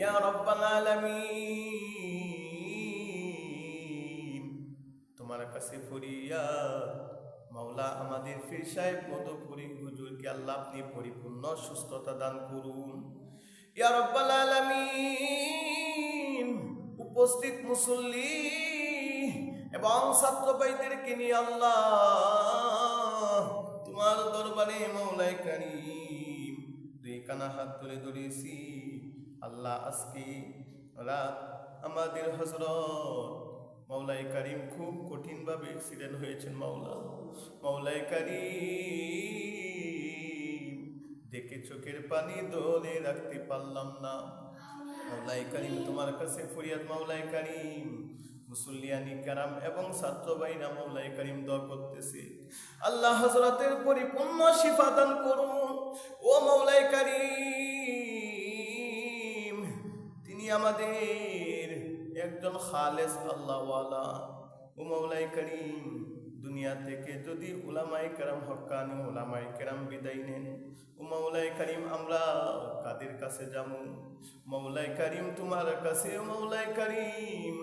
ইয়া রব্বাল আলামিন তোমার কাছে ফরিয়া মাওলা আমাদের ফির সাহেব মধুপুরী হুজুরকে আল্লাহ আপনি পরিপূর্ণ সুস্থতা দান করুন। ইয়া রব্বাল আলামিন, উপস্থিত মুসল্লি এবং ছাত্র ভাইদেরকে নিয়ে আল্লাহ তোমার দরবারে মৌলাই কারিম দুই কানা হাত তুলে ধরেছি। আল্লাহ আজকে রাত আমাদের হজরত মৌলাই কারিম খুব কঠিনভাবে অ্যাক্সিডেন্ট হয়েছেন মাওলা। মৌলাই কারিম, দেখে চোখের পানি দোলে রাখতে পারলাম না। মাওলাই করিম, তোমার কাছে ফরিয়াদ মাওলাই করিম। মুসল্লিয়ানি কারাম এবং ছাত্র ভাইরা মাওলাই করিম দোয়া করতেছে। আল্লাহ হজরতের পরিপূর্ণ শিফা দান করুন। আমাদের একজন খালেস আল্লাহওয়ালা ও মাওলাই করিম। দুনিয়া থেকে যদি উলামাই কেরাম হক্কানি উলামাই কেরাম বিদায় নেন। ও মাওলাই করিম, আমরা কাদের কাছে যাব? মৌলাই করিম তোমার কাছে, ও মৌলাই করিম।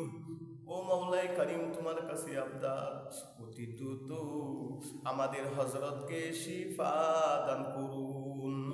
ও মৌলাই করিম তোমার কাছে আবদার। অতি দ্রুত আমাদের হজরতকে শিফা দান করুন।